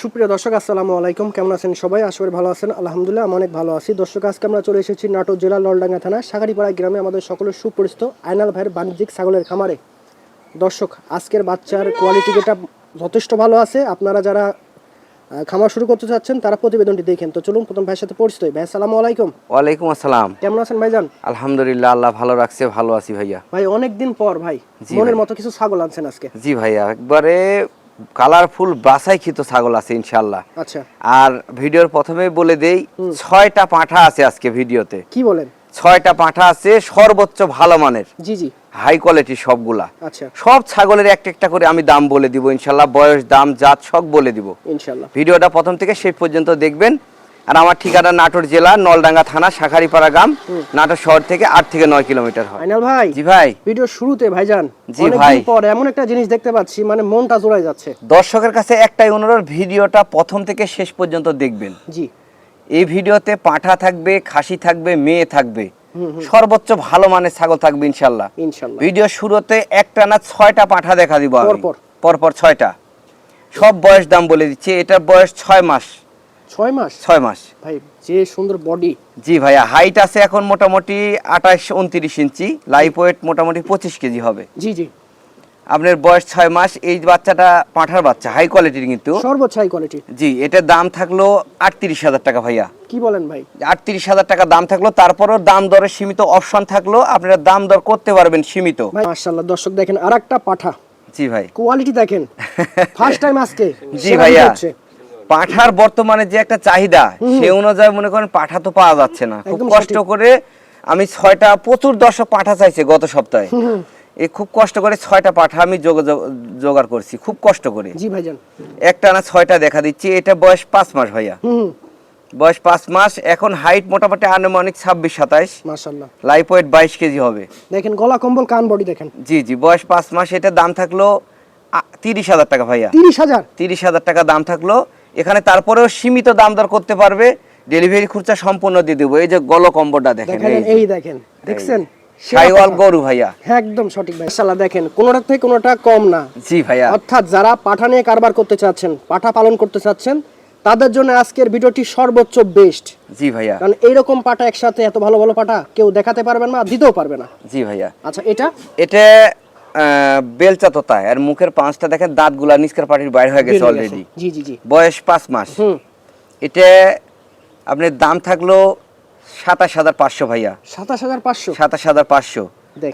সুপ্রিয় দর্শক আসসালামু আলাইকুম। কেমন আছেন সবাই? আশা করি ভালো আছেন। আলহামদুলিল্লাহ আমি অনেক ভালো আছি। দর্শক আজকে আমরা চলে এসেছি নাটোর জেলার ললডাঙ্গা থানা সাগারিপাড়া গ্রামে আমাদের সকলের সুপরিচিত আয়নাল ভাইয়ের বাণিজ্যিক ছাগলের খামারে। দর্শক আজকের বাচ্চার কোয়ালিটি যেটা যথেষ্ট ভালো আছে। আপনারা যারা খামার শুরু করতে চাচ্ছেন তারা প্রতিবেদনটি দেখেন। তো চলুন প্রথম ভাইয়ের সাথে পরিচিত। ভাই আসসালামু আলাইকুম। ওয়ালাইকুম আসসালাম। কেমন আছেন ভাইজান? আলহামদুলিল্লাহ আল্লাহ ভালো রাখছে ভালো আছি ভাইয়া। ভাই অনেকদিন পর ভাই মনের মতো কিছু ছাগল আনছেন আজকে। জি ভাইয়া একবারে কালারফুল বাসাইকৃত ছাগল আছে ইনশাল্লাহ আচ্ছা। আর ভিডিওর প্রথমে বলে দেই ছয়টা পাঁঠা আছে আজকে ভিডিওতে। কি বলেন? ছয়টা পাঁঠা আছে সর্বোচ্চ ভালো মানের। জি জি। হাই কোয়ালিটি সবগুলা। আচ্ছা। সব ছাগলের একটা একটা করে আমি দাম বলে দিব ইনশাল্লাহ বয়স দাম জাত সব বলে দিব। ইনশাল্লাহ ভিডিওটা প্রথম থেকে শেষ পর্যন্ত দেখবেন। আর আমার ঠিকানা নাটোর জেলা নলডাঙ্গা থানা শাখারিপাড়া গ্রাম নাটোর শহর থেকে আট থেকে নয় কিলোমিটার হয়। আইনাল ভাই? জি ভাই। ভিডিও শুরুতে ভাইজান জি ভাই। পর এমন একটা জিনিস দেখতে পাচ্ছি মানে মনটা জোড়ায় যাচ্ছে। দর্শকের কাছে একটাই অনুরোধ ভিডিওটা প্রথম থেকে শেষ পর্যন্ত দেখবেন। জি। এই ভিডিওতে পাঁঠা থাকবে খাসি থাকবে মেয়ে থাকবে। সর্বোচ্চ ভালো মানের ছাগল থাকবে ইনশাল্লাহ। ইনশাল্লাহ। ভিডিও শুরুতে একটা না ছয়টা পাঁঠা দেখা দিব পরপর। পরপর ছয়টা। সব বয়স দাম বলে দিচ্ছি এটার বয়স ছয় মাস। ছয় মাস? ছয় মাস। ভাই যে সুন্দর বডি জি ভাইয়া হাইট আছে এখন মোটামুটি আঠাশ উনত্রিশ ইঞ্চি লাইফ ওয়েট মোটামুটি পঁচিশ কেজি হবে। জি জি। আপনার বয়স ছয় মাস এই বাচ্চাটা পাঁঠার বাচ্চা হাই কোয়ালিটির কিন্তু। সর্বোচ্চ হাই কোয়ালিটি জি এটার দাম থাকল আটত্রিশ হাজার টাকা ভাইয়া। কি বলেন ভাই? আটত্রিশ হাজার টাকা দাম থাকল তারপরও দাম দরের সীমিত অপশন থাকল আপনারা দাম দর করতে পারবেন সীমিত। মাশাআল্লাহ দর্শক দেখেন আরেকটা পাঠা। জি ভাই। কোয়ালিটি দেখেন। ফার্স্ট টাইম আজকে। জি ভাইয়া। পাঠার বর্তমানে যে একটা চাহিদা সে অনুযায়ী মনে করেন পাঠা তো পাওয়া যাচ্ছে না। খুব কষ্ট করে আমি ছয়টা প্রচুর দর্শক পাঠা চাইছে গত সপ্তাহে। এই খুব কষ্ট করে ছয়টা পাঠা আমি জোগাড় করছি খুব কষ্ট করে। জি ভাইজান। একটা না ছয়টা দেখা দিচ্ছি এটা বয়স পাঁচ মাস ভাইয়া। বয়স পাঁচ মাস এখন হাইট মোটামুটি আনুমানিক ছাব্বিশ সাতাইশ। লাইফ ওয়েট বাইশ কেজি হবে। দেখেন গলা কম্বল কান বডি দেখেন। জি জি বয়স পাঁচ মাস এটা দাম থাকল তিরিশ হাজার টাকা ভাইয়া। তিরিশ হাজার? তিরিশ হাজার টাকা দাম থাকল এখানে তারপরেও সীমিত দাম দর করতে পারবে। ডেলিভারি খরচা সম্পূর্ণ দিয়ে দেবো। এই যে গল কম্বোটা দেখেন এই দেখেন দেখছেন? পাঠা। গরু ভাইয়া। হ্যাঁ একদম সঠিক ভাই। মাশাআল্লাহ দেখেন কোনোটা থেকে কোনোটা কম না। জি ভাইয়া। অর্থাৎ যারা পাঠা নিয়ে কারবার করতে চাচ্ছেন পাঠা পালন করতে চাচ্ছেন তাদের জন্য আজকের ভিডিওটি সর্বোচ্চ বেস্ট জি ভাইয়া। কারণ এইরকম পাটা একসাথে এত ভালো ভালো পাটা কেউ দেখাতে পারবে না দিতেও পারবে না। জি ভাইয়া। আচ্ছা এটা? এটা বেলচা তোতা আর মুখের পাঁচটা দেখেন দাঁতগুলা নিষ্কার পাটির বাইরে হয়ে গেছে অলরেডি জি জি জি। বয়স পাঁচ মাস। এটা আপনার দাম থাকল সাতাশ হাজার পাঁচশো ভাইয়া। সাতাশ হাজার পাঁচশো। সাতাশ হাজার পাঁচশো।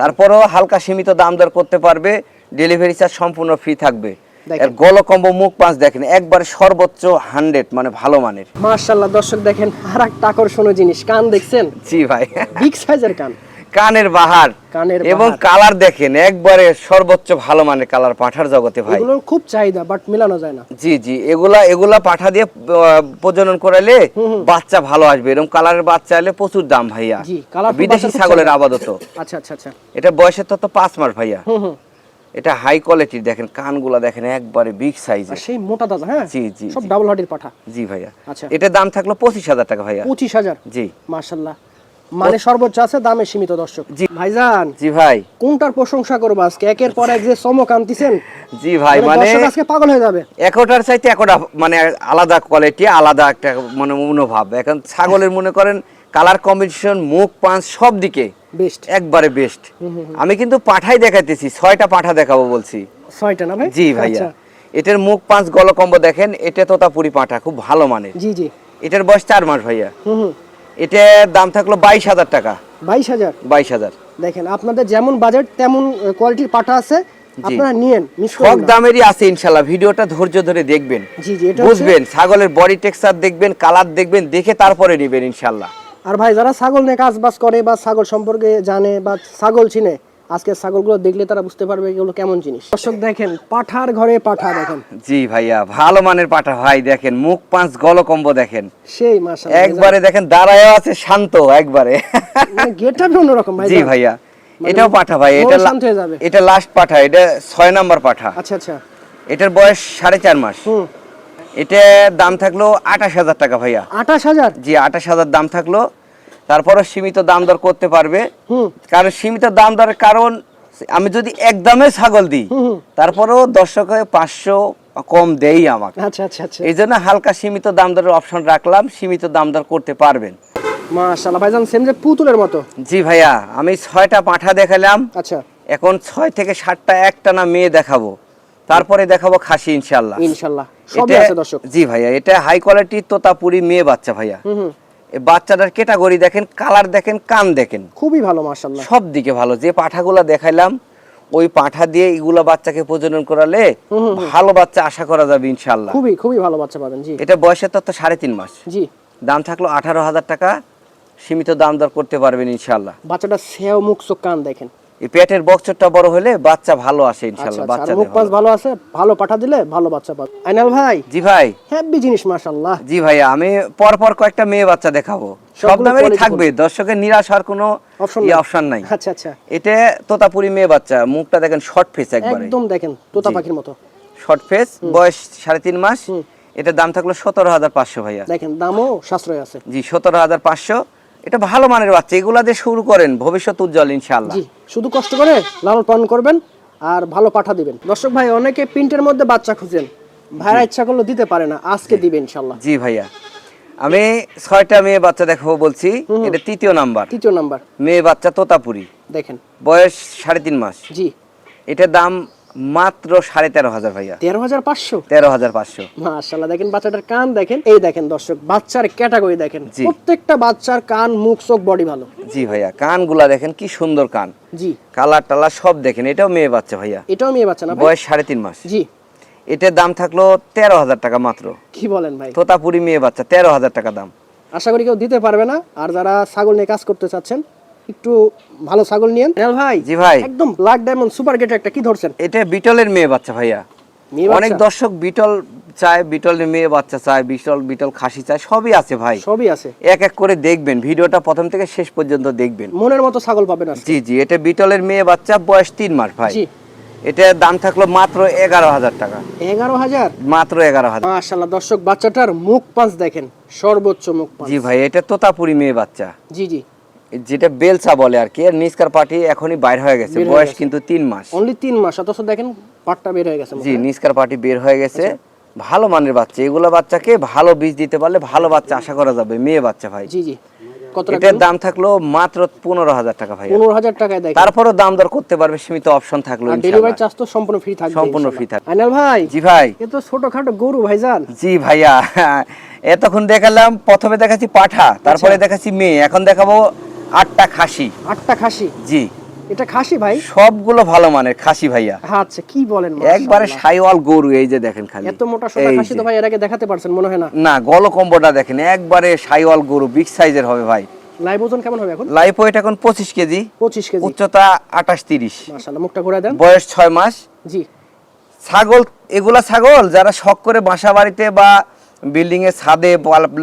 তারপরও হালকা সীমিত দাম দর করতে পারবে ডেলিভারি চার্জ সম্পূর্ণ ফ্রি থাকবে। এর গলকম্ব মুখ পাঁচ দেখেন একবারে সর্বোচ্চ হান্ড্রেড মানে ভালো মানের। মার্শাল্লাহ দর্শক দেখেন আর একটা আকর্ষণীয় জিনিস কান দেখছেন? জি ভাই। বিগ সাইজের কান। কানের বাহার কানের এবং কালার দেখেন একবারে সর্বোচ্চ ভালো মানের কালার পাঠার জগতে ভাই। এগুলোর খুব চাহিদা বাট মেলানো যায় না। জি জি এগুলা এগুলা পাঠা দিয়ে প্রজনন করাইলে বাচ্চা ভালো আসবে এরকম কালারের বাচ্চা এলে প্রচুর দাম ভাইয়া। বিদেশি ছাগলের। আবাদত আচ্ছা আচ্ছা আচ্ছা। এটা বয়সের তত পাঁচ মাস ভাইয়া। এটা হাই কোয়ালিটির দেখেন কানগুলা দেখেন একবারে বিগ সাইজের সেই মোটা দাদা হ্যাঁ? জি, জি, সব ডাবল হার্ডির পাঠা। জি ভাইয়া। আচ্ছা। এটার দাম থাকল পঁচিশ হাজার টাকা ভাইয়া। পঁচিশ হাজার? জি। মার্শাল্লাহ মানে সর্বোচ্চ আছে দামে সীমিত দর্শক। জি। ভাইজান জি ভাই। কোনটার প্রশংসা করব আজকে? একের পর এক যে চমক আনতেছেন জি ভাই মানে মানে আজকে পাগল হয়ে যাবে। একটার চাইতে একটা মানে আলাদা কোয়ালিটি আলাদা একটা মানে মনোভাব। এখন ছাগলের মনে করেন কালার কম্বিনেশন মুখ পাঁচ সব দিকে বেস্ট একবারে বেস্ট আমি কিন্তু পাঠাই দেখাইতেছি ছয়টা পাঠা দেখাবো বলছি। ছয়টা না ভাই? জি ভাইয়া। আচ্ছা, এটার মুখ পাঁচ গলকম্ব দেখেন এটা তোতাপুরি পাঠা খুব ভালো মানের। জি জি। এটার বয়স চার মাস ভাইয়া। হুম হুম। এটার দাম থাকল বাইশ হাজার টাকা। বাইশ হাজার? বাইশ হাজার। দেখেন আপনাদের যেমন বাজেট তেমন কোয়ালিটির পাটা আছে। আপনারা নিয়েন সব দামেরই আছে ভিডিওটা ধৈর্য ধরে দেখবেন। জি জি এটা বুঝবেন ছাগলের বডি টেক্সচার দেখবেন কালার দেখবেন দেখে তারপরে নেবেন আর ভাই যারা ছাগল নিয়ে কাজ বাজ করে বা ছাগল সম্পর্কে জানে বা ছাগল চিনে আজকে ছাগলগুলো দেখলে তারা বুঝতে পারবে এগুলো কেমন জিনিস। দর্শক দেখেন পাঠার ঘরে পাঠা দেখেন। জি ভাইয়া ভালো মানের পাঠা। ভাই দেখেন মুখ পাঁচ গলকম্ব দেখেন। সেই মাসা একবারে দেখেন দাঁড়ায় আছে শান্ত একবারে। গেটটা অন্যরকম ভাই জি ভাইয়া এটাও পাঠা ভাই এটা শান্ত হয়ে যাবে। এটা লাস্ট পাঠা এটা ছয় নাম্বার পাঠা। আচ্ছা আচ্ছা। এটার বয়স সাড়ে চার মাস। হুম। এটা দাম থাকল আঠাশ হাজার টাকা ভাইয়া। আঠাশ হাজার? জি আঠাশ হাজার দাম থাকল তারপরে সীমিত দাম দর করতে পারবে। কারণ সীমিত দাম দরের কারণ আমি যদি একদমে ছাগল দিই। তারপরেও দর্শকে পাঁচশো কম দেই আমাকে। আচ্ছা আচ্ছা আচ্ছা। এই জন্য হালকা সীমিত দাম দরের অপশন রাখলাম সীমিত দাম দর করতে পারবেন। মাশাআল্লাহ ভাইজান সেম যে পুতুলের মতো? জি ভাইয়া আমি ছয়টা পাঠা দেখালাম। আচ্ছা। এখন ছয় থেকে সাতটা একটা না মেয়ে দেখাবো। তারপরে দেখাবো খাসি ইনশাল্লাহ ইনশাআল্লাহ। সবই আছে দর্শক। জি ভাইয়া এটা হাই কোয়ালিটি তোতাপুরি মেয়ে বাচ্চা ভাইয়া। বাচ্চাটার ক্যাটাগরি দেখেন কালার দেখেন কান দেখেন। খুবই ভালো মাশাআল্লাহ। সব দিকে ভালো। যে পাঠাগুলা দেখাইলাম ওই পাঠা দিয়ে এগুলা বাচ্চাকে প্রজনন করালে ভালো বাচ্চা আশা করা যাবে ইনশাল্লাহ খুবই খুবই ভালো বাচ্চা পাবেন জি। এটা বয়সের তত্ত্ব সাড়ে তিন মাস। জি। দাম থাকল আঠারো হাজার টাকা। সীমিত দাম দর করতে পারবেন ইনশাল্লাহ বাচ্চাটা সেও মুখ চোখ কান দেখেন। এই পেটের বক্সরটা বড় হলে বাচ্চা ভালো আসে আচ্ছা ইনশাল্লাহ আচ্ছা। বাচ্চা মুখ পাঁচ ভালো। আছে? ভালো পাঠা দিলে ভালো বাচ্চা পাবে। আইনাল ভাই? জি ভাই। হ্যাপি জিনিস মাশাআল্লাহ। জি ভাইয়া আমি পর পর কয়েকটা মেয়ে বাচ্চা দেখাবো। সব দামেরই থাকবে দর্শকের নিরাশ হওয়ার কোনো Option ইয়ে নাই। অপশন নাই। আচ্ছা আচ্ছা। এটা তোতাপুরি মেয়ে বাচ্চা মুখটা দেখেন শর্ট ফেস একবারে। একদম দেখেন তোতা পাখির মতো। শর্ট ফেস বয়স সাড়ে তিন মাস। এটার দাম থাকল সতেরো হাজার পাঁচশো ভাইয়া। দেখেন দামও সাশ্রয় আছে। জি সতেরো হাজার পাঁচশো। এটা ভালো মানের বাচ্চা এগুলা দিয়ে শুরু করেন ভবিষ্যৎ উজ্জ্বল ইনশাল্লাহ জি শুধু কষ্ট করে লালন পালন করবেন আর ভালো পাঠা দিবেন। দর্শক ভাই অনেকে প্রিন্টের মধ্যে বাচ্চা খুঁজেন। ভাইরা ইচ্ছা করলে দিতে পারে না আজকে দিবে ইনশাল্লাহ জি ভাইয়া। আমি ছয়টা মেয়ে বাচ্চা দেখাবো বলছি এটা তৃতীয় নাম্বার। তৃতীয় নাম্বার। মেয়ে বাচ্চা তোতাপুরি। দেখেন। বয়স সাড়ে তিন মাস। জি। এটার দাম মাত্র সাড়ে তেরো হাজার ভাইয়া। তেরো হাজার পাঁচশো? তেরো হাজার পাঁচশো। মাশাল্লাহ দেখেন বাচ্চাটার কান দেখেন। এই দেখেন দর্শক বাচ্চার ক্যাটাগরি দেখেন। প্রত্যেকটা বাচ্চার কান মুখ চোখ বডি ভালো। জি ভাইয়া কানগুলা দেখেন কি সুন্দর কান। জি। কালার টালার সব দেখেন এটাও মেয়ে বাচ্চা ভাইয়া। এটাও মেয়ে বাচ্চা না বয়স সাড়ে তিন মাস। জি। এটার দাম থাকল তেরো হাজার টাকা মাত্র। কি বলেন ভাই? তোতাপুরি মেয়ে বাচ্চা তেরো হাজার টাকা দাম। আশা করি কেউ দিতে পারবে না। আর যারা ছাগল নিয়ে কাজ করতে চাচ্ছেন একটু ভালো ছাগল নিয়েন। রেল ভাই? জি ভাই। একদম ব্ল্যাক ডায়মন্ড সুপার গেট একটা কি ধরছেন? এটা বিটলের মেয়ে বাচ্চা ভাইয়া। অনেক দর্শক বিটল চায় বিটলের মেয়ে বাচ্চা চায় বিটল বিটল খাসি চায় সবই আছে ভাই। সবই আছে। এক এক করে দেখবেন ভিডিওটা প্রথম থেকে শেষ পর্যন্ত দেখবেন। মনের মতো ছাগল পাবেন আজকে। জি জি এটা বিটলের মেয়ে বাচ্চা বয়স তিন মাস ভাই। জি। এটার দাম থাকল মাত্র এগারো হাজার টাকা। এগারো হাজার? মাত্র এগারো হাজার। মাশাল্লাহ দর্শক বাচ্চাটার মুখ পাঁচ দেখেন সর্বোচ্চ মুখ পাঁচ। জি ভাই এটা তোতাপুরি মেয়ে বাচ্চা। জি জি। যেটা বেলচা বলে আর কি আর নিস্কার পার্টি এখনই বাইর হয়ে গেছে বয়স কিন্তু তিন মাস। অনলি তিন মাস অথচ দেখেন পাটটা বের হয়ে গেছে জি নিস্কার পার্টি বের হয়ে গেছে। ভালো মানের বাচ্চা এগুলো বাচ্চাকে ভালো বীজ দিতে পারলে ভালো বাচ্চা আশা করা যাবে মেয়ে বাচ্চা ভাই। জি জি। কত এটার দাম থাকল মাত্র পনেরো হাজার টাকা ভাই পনেরো হাজার টাকায় দেখেন। তারপরও দাম দর করতে পারবে সীমিত অপশন থাকল ডেলিভারি চার্জ তো সম্পূর্ণ ফ্রি থাকবে সম্পূর্ণ free থাকবে। আইনাল ভাই জি ভাই। এ তো ছোটখাটো গরু ভাইজান। জি ভাইয়া এতক্ষণ দেখালাম প্রথমে দেখাচ্ছি পাঠা তারপরে আচ্ছা। দেখাচ্ছি মেয়ে এখন দেখাবো আটটা খাসি। আটটা খাসি? জি। এটা খাসি ভাই? সবগুলো ভালো মানের খাসি ভাইয়া। আচ্ছা কি বলেন একবারে মাশাআল্লাহ। সাইওয়াল গরু এই যে দেখেন খালি। এত মোটা সোটা খাসি তো ভাই এর আগে দেখাতে পারছেন মনে হয় না? না গলকম্বটা দেখেন একবারে সাইওয়াল গরু বিগ সাইজের হবে ভাই। লাইভ ওজন কেমন হবে এখন? লাইফ ওয়েট এখন পঁচিশ কেজি। পঁচিশ কেজি। উচ্চতা আঠাশ তিরিশ। মাশাল্লাহ মুখটা ঘুরে দেন। বয়স ছয় মাস। জি। ছাগল এগুলা ছাগল যারা শখ করে বাসা বাড়িতে বা বিল্ডিং এর ছাদে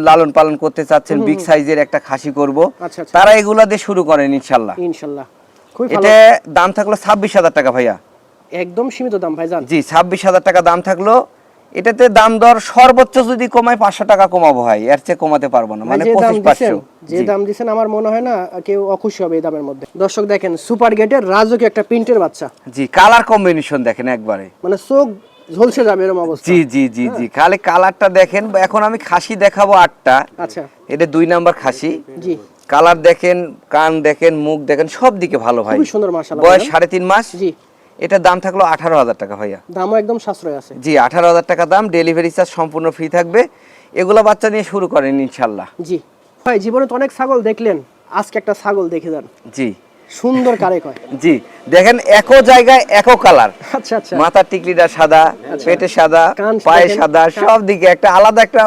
লালন পালন করতে চাচ্ছেন বিগ সাইজের একটা খাসি করব। আচ্ছা, আচ্ছা। তারা এগুলা দিয়ে শুরু করেন ইনশাল্লাহ। ইনশাল্লাহ। এটা দাম থাকল ছাব্বিশ হাজার টাকা ভাইয়া। একদম সীমিত দাম ভাইজান জি ছাব্বিশ হাজার টাকা দাম থাকল। এটাতে দাম দর সর্বোচ্চ যদি কমায় পাঁচশো টাকা কমাবো ভাই। এর চেয়ে কমাতে পারব না মানে যে দাম দিছেন আমার মনে হয় না কেউ অখুশি হবে এই দামের মধ্যে। দর্শক দেখেন সুপার গেটের রাজকীয় একটা প্রিন্টের বাচ্চা। জি কালার কম্বিনেশন দেখেন একবারে। মানে চোখ ঝলসে যাবে এরকম অবস্থা। জি জি জি জি। খালি কালারটা দেখেন এখন আমি খাসি দেখাবো আটটা। আচ্ছা। এটা দুই নাম্বার খাসি। জি। কালার দেখেন কান দেখেন মুখ দেখেন সব দিকে ভালো ভাই। সুন্দর মাশাআল্লাহ। বয়স সাড়ে তিন মাস। জি। এটার দাম থাকল আঠারো হাজার টাকা ভাইয়া। দামও একদম সাশ্রয় আছে। জি আঠারো হাজার টাকা দাম। ডেলিভারি চার্জ সম্পূর্ণ ফ্রি থাকবে। এগুলো বাচ্চা নিয়ে শুরু করেন ইনশাল্লাহ জি। ভাই জীবনে তো অনেক ছাগল দেখলেন। আজকে একটা ছাগল দেখে যান। জি। সুন্দর কারে কয়? জি দেখেন একো জায়গায় একো কালার। আচ্ছা আচ্ছা। মাথার টিকলিটা সাদা পেটে সাদা পায়ে সাদা সব দিকে একটা আলাদা একটা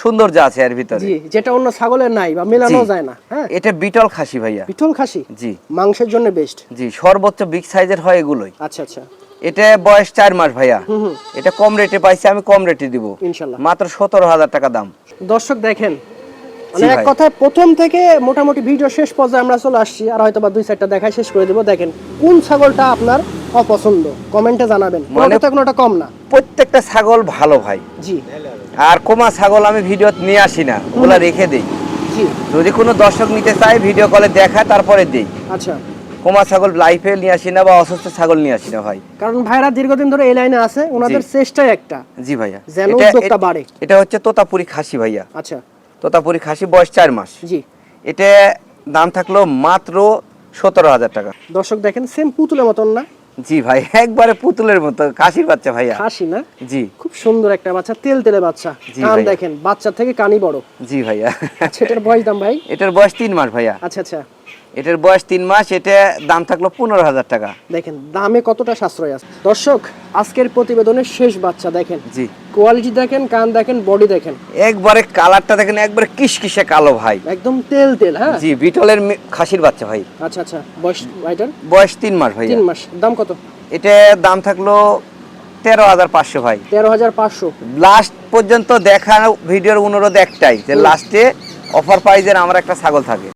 সৌন্দর্য আছে এর ভিতরে। জি যেটা অন্য ছাগলের নাই বা মেলানো যায় না হ্যাঁ? এটা বিটল খাসি ভাইয়া। পিঠল খাসি? জি। মাংসের জন্য বেস্ট জি সর্বোচ্চ বিগ সাইজের হয় এগুলোই। আচ্ছা আচ্ছা। এটা বয়স চার মাস ভাইয়া। এটা কম রেটে পাইছি আমি কম রেটে দিব। ইনশাল্লাহ। মাত্র সতেরো হাজার টাকা দাম। দর্শক দেখেন মানে এক কথায় প্রথম থেকে মোটামুটি ভিডিও শেষ পর্যায়ে আমরা চলে আসছি আর হয়তো বা দুই চারটা শেষ করে দেবো। দেখেন কোন ছাগলটা আপনার অপছন্দ? কমেন্টে জানাবেন। মানে- কোনোটা কম না। প্রত্যেকটা ছাগল ভালো ভাই। জি। আর কোমা ছাগল আমি নিয়ে আসি না ওগুলা রেখে দেই। যদি কোনো দর্শক নিতে চায় ভিডিও কলে দেখা তারপরে দেই। আচ্ছা। কোমা ছাগল লাইফে নিয়ে আসি না বা অসুস্থ ছাগল নিয়ে আসি না ভাই। কারণ ভাইরা দীর্ঘদিন ধরে এই লাইনে আছে ওনাদের। চেষ্টাই একটা। জি ভাইয়া। যেন এটা- উদ্যোগটা বাড়ে। এটা হচ্ছে তোতাপুরি খাসি ভাইয়া। আচ্ছা। তোতাপুরি খাসি বয়স চার মাস। জি। এটা দাম থাকল মাত্র সতেরো হাজার টাকা। দর্শক দেখেন সেম পুতুলের মতন না? জি ভাই একবারে পুতুলের মতো খাসির বাচ্চা ভাইয়া। খাসি না? জি। খুব সুন্দর একটা বাচ্চা তেল তেলে বাচ্চা। জি কান দেখেন বাচ্চা থেকে কানি বড়। জি ভাইয়া। আচ্ছা এটার বয়স দাম ভাই? এটার বয়স তিন মাস ভাইয়া। আচ্ছা আচ্ছা। এটার বয়স তিন মাস এটা দাম থাকল পনেরো হাজার টাকা। দেখেন দামে কতটা সাশ্রয় আছে। দর্শক আজকের প্রতিবেদনের শেষ বাচ্চা দেখেন। জি। কোয়ালিটি দেখেন কান দেখেন বডি দেখেন। একবারে কালারটা দেখেন একবারে কিসকিসে কালো ভাই। একদম তেল তেল হ্যাঁ? জি বিটলের খাসির বাচ্চা ভাই। আচ্ছা আচ্ছা বয়স ভাইটার? বয়স তিন মাস ভাই তিন মাস দাম কত? এটা দাম থাকল তেরো হাজার পাঁচশো ভাই। তেরো হাজার পাঁচশো। লাস্ট পর্যন্ত দেখা ভিডিওর অনুরোধ একটাই যে লাস্টে অফার প্রাইজের আমার একটা ছাগল থাকে।